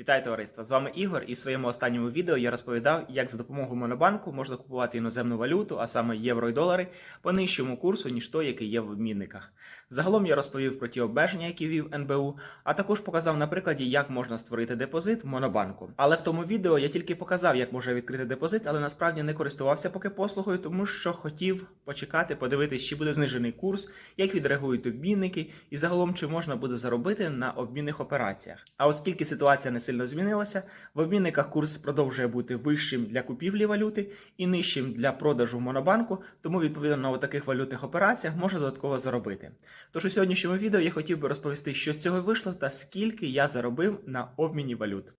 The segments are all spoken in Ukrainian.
Вітаю товариство! З вами Ігор, і в своєму останньому відео я розповідав, як за допомогою монобанку можна купувати іноземну валюту, а саме євро і долари, по нижчому курсу, ніж той, який є в обмінниках. Загалом я розповів про ті обмеження, які вів НБУ, а також показав на прикладі, як можна створити депозит в монобанку. Але в тому відео я тільки показав, як можна відкрити депозит, але насправді не користувався поки послугою, тому що хотів почекати, подивитись, чи буде знижений курс, як відреагують обмінники, і загалом чи можна буде заробити на обмінних операціях. А оскільки ситуація не сильно змінилася, в обмінниках курс продовжує бути вищим для купівлі валюти і нижчим для продажу в монобанку, тому відповідно на таких валютних операціях можна додатково заробити. Тож у сьогоднішньому відео я хотів би розповісти, що з цього вийшло та скільки я заробив на обміні валют.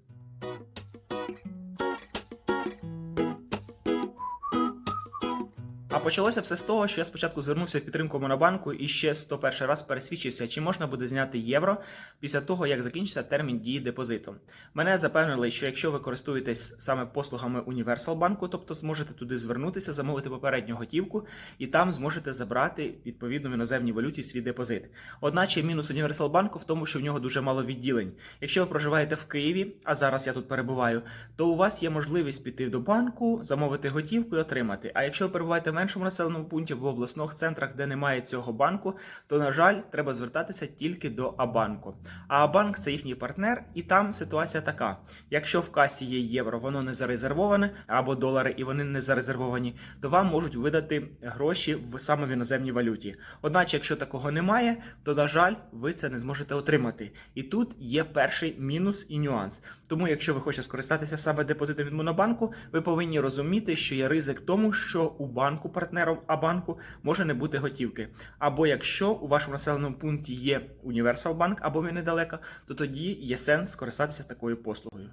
Почалося все з того, що я спочатку звернувся в підтримку Монобанку і ще 101 раз пересвідчився, чи можна буде зняти євро після того, як закінчиться термін дії депозиту. Мене запевнили, що якщо ви користуєтесь саме послугами Універсал банку, тобто зможете туди звернутися, замовити попередню готівку, і там зможете забрати відповідно в іноземній валюті свій депозит. Одначе мінус Універсал банку в тому, що в нього дуже мало відділень. Якщо ви проживаєте в Києві, а зараз я тут перебуваю, то у вас є можливість піти до банку, замовити готівку і отримати. А якщо ви перебуваєте в меншому населеному пункті в обласних центрах, де немає цього банку, то на жаль, треба звертатися тільки до Абанку. А Абанк це їхній партнер, і там ситуація така: якщо в касі є євро, воно не зарезервоване, або долари, і вони не зарезервовані, то вам можуть видати гроші в саме в іноземній валюті. Одначе, якщо такого немає, то на жаль, ви це не зможете отримати. І тут є перший мінус і нюанс. Тому, якщо ви хочете скористатися саме депозитом від Монобанку, ви повинні розуміти, що є ризик тому, що у банку партнером Абанку може не бути готівки. Або якщо у вашому населеному пункті є Універсал Банк або він недалеко, то тоді є сенс скористатися такою послугою.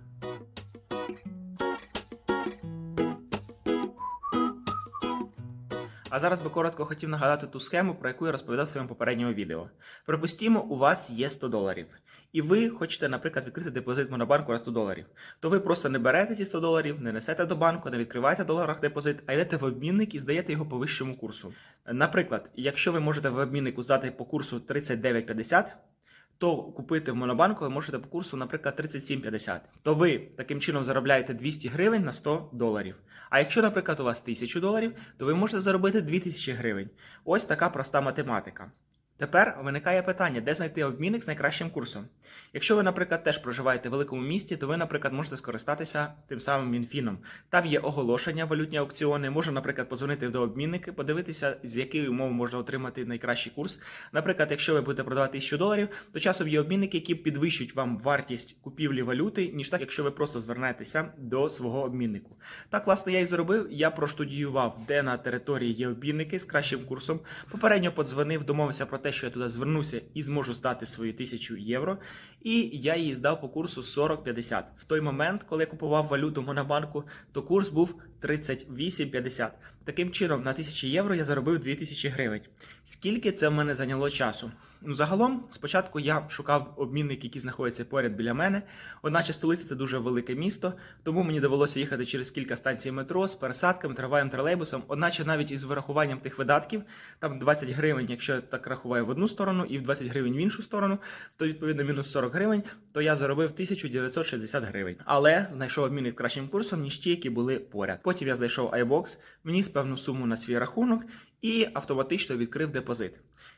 А зараз би коротко хотів нагадати ту схему, про яку я розповідав в своєму попередньому відео. Припустімо, у вас є 100 доларів, і ви хочете, наприклад, відкрити депозит монобанку на 100 доларів. То ви просто не берете ці 100 доларів, не несете до банку, не відкриваєте в доларах депозит, а йдете в обмінник і здаєте його по вищому курсу. Наприклад, якщо ви можете в обміннику здати по курсу 39,50, то купити в монобанку ви можете по курсу, наприклад, 37,50. То ви таким чином заробляєте 200 гривень на 100 доларів. А якщо, наприклад, у вас 1000 доларів, то ви можете заробити 2000 гривень. Ось така проста математика. Тепер виникає питання, де знайти обмінник з найкращим курсом. Якщо ви, наприклад, теж проживаєте в великому місті, то ви, наприклад, можете скористатися тим самим Мінфіном. Там є оголошення, валютні аукціони. Можна, наприклад, позвонити до обмінники, подивитися, з якої умови можна отримати найкращий курс. Наприклад, якщо ви будете продавати 1000 доларів, то часом є обмінники, які підвищують вам вартість купівлі валюти, ніж так, якщо ви просто звернетеся до свого обміннику. Так, власне, я і зробив. Я проштудіював, де на території є обмінники з кращим курсом. Попередньо подзвонив, домовився про те, що я туди звернуся і зможу здати свою тисячу євро. І я її здав по курсу 40-50. В той момент, коли я купував валюту Монобанку, то курс був 38,50. Таким чином, на 1000 євро я заробив 2000 гривень. Скільки це в мене зайняло часу? Ну, загалом, спочатку я шукав обмінники, які знаходяться поряд біля мене. Одначе столиця це дуже велике місто, тому мені довелося їхати через кілька станцій метро з пересадками, трамваєм, тролейбусом. Одначе навіть із вирахуванням тих видатків, там 20 гривень, якщо я так рахую в одну сторону, і 20 гривень в іншу сторону, то відповідно мінус 40 гривень, то я заробив 1960 гривень. Але знайшов обмінник кращим курсом, ніж ті, які були поряд. Потім я знайшов iBox, вніс певну суму на свій рахунок і автоматично відкрив депозит.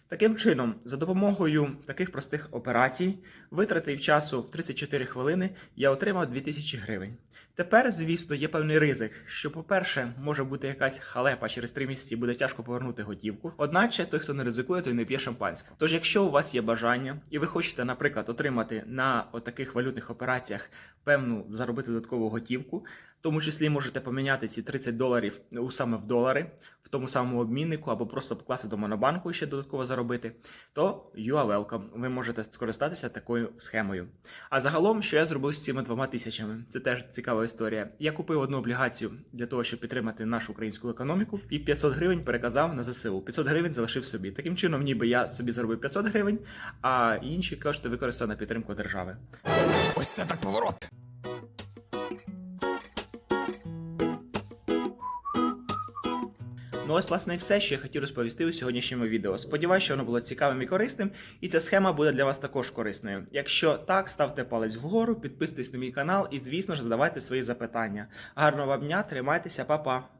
Таким чином, за допомогою таких простих операцій, витратив часу 34 хвилини, я отримав 2000 гривень. Тепер, звісно, є певний ризик, що, по-перше, може бути якась халепа через 3 місяці буде тяжко повернути готівку. Одначе, той, хто не ризикує, той не п'є шампанського. Тож, якщо у вас є бажання, і ви хочете, наприклад, отримати на таких валютних операціях певну заробити додаткову готівку, в тому числі можете поміняти ці 30 доларів у саме в долари, в тому самому обміннику, або просто покласти до монобанку і ще додатково заробити, то you are welcome. Ви можете скористатися такою схемою. А загалом, що я зробив з цими двома тисячами, це теж цікава історія. Я купив одну облігацію для того, щоб підтримати нашу українську економіку, і 500 гривень переказав на ЗСУ. 500 гривень залишив собі. Таким чином, ніби я собі заробив 500 гривень, а інші кошти використав на підтримку держави. Ось це так поворот. Ну ось, власне, все, що я хотів розповісти у сьогоднішньому відео. Сподіваюсь, що воно було цікавим і корисним, і ця схема буде для вас також корисною. Якщо так, ставте палець вгору, підписуйтесь на мій канал і, звісно ж, задавайте свої запитання. Гарного вам дня, тримайтеся, па-па!